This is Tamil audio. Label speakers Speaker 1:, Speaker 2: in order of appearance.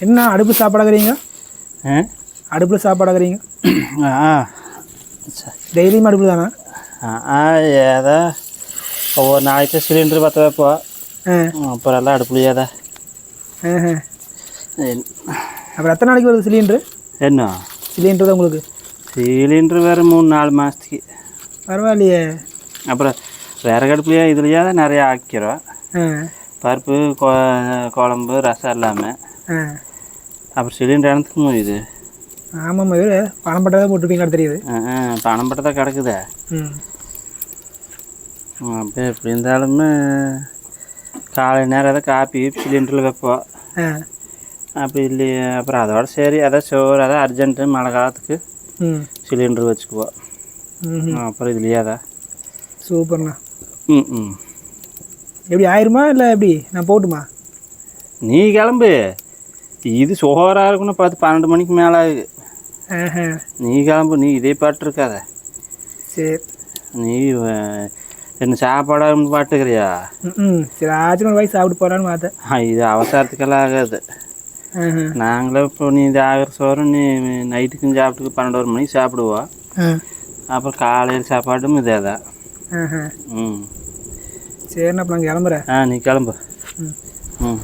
Speaker 1: என்ன அடுப்பு சாப்பாடுக்கிறீங்க?
Speaker 2: ஆ?
Speaker 1: அடுப்பில் சாப்பாடுக்கிறீங்க?
Speaker 2: ஆ
Speaker 1: டெய்லியும் அடுப்பு தானே?
Speaker 2: ஆ, ஏதோ ஒவ்வொரு நாளைக்கு சிலிண்டர் பற்ற வைப்போம். அப்புறம் எல்லாம் அடுப்புலையே தான்.
Speaker 1: அப்புறம் எத்தனை நாளைக்கு வருது சிலிண்டரு?
Speaker 2: என்ன?
Speaker 1: சிலிண்டர் தான் உங்களுக்கு?
Speaker 2: சிலிண்டர் வேறு மூணு நாலு மாதத்துக்கு
Speaker 1: பரவாயில்லையே.
Speaker 2: அப்புறம் விறகு அடுப்புலையே இதுலையே தான் நிறையா ஆக்கிறோம் பருப்பு கொ குழம்பு ரசம் எல்லாமே.
Speaker 1: ஆ.
Speaker 2: அப்புறம் சிலிண்டர் இடத்துக்கு முடியுது.
Speaker 1: ஆமாம் இவர் பணம் பட்டதாக போட்டிருப்பீங்க தெரியுது.
Speaker 2: பணம் பட்டு தான் கிடக்குதே.
Speaker 1: ம்.
Speaker 2: அப்போ எப்படி இருந்தாலுமே காலை நேரம் ஏதாவது காப்பி சிலிண்டரில் வைப்போம். அப்படி இல்லையே அப்புறம் அதோட சரி அதான் சோறு அதான் அர்ஜென்ட்டு மழை காலத்துக்கு சிலிண்டர் வச்சுக்குவோம். அப்புறம் இதுலையே தான்
Speaker 1: சூப்பர்ண்ணா.
Speaker 2: ம் ம்.
Speaker 1: எப்படி ஆயிருமா இல்லை எப்படி? நான் போட்டுமா?
Speaker 2: நீ கிளம்பு. இது சோறாக இருக்குன்னு பார்த்து பன்னெண்டு மணிக்கு மேலே ஆகுது நீ கிளம்பு நீ இதே பாட்டு இருக்காத.
Speaker 1: சரி.
Speaker 2: நீ என்ன சாப்பாடாக பாட்டுக்கிறியா?
Speaker 1: ம் சரி ஆச்சும் ஒரு வயசு சாப்பிட்டு போகலான்னு பார்த்தேன்.
Speaker 2: இது அவசரத்துக்கெல்லாம் ஆகாது.
Speaker 1: ஆஹா.
Speaker 2: நாங்களும் இப்போ நீ இது ஆகிற சோறு நீ நைட்டுக்கும் சாப்பிட்டுக்கு பன்னெண்டு மணிக்கு சாப்பிடுவோம். அப்புறம் காலையில் சாப்பாடும் இதே தான். ம்.
Speaker 1: சரிண்ணா அப்போ நான் கிளம்புறேன்
Speaker 2: ஆ நீ கிளம்பு.
Speaker 1: ம்.
Speaker 2: ம்.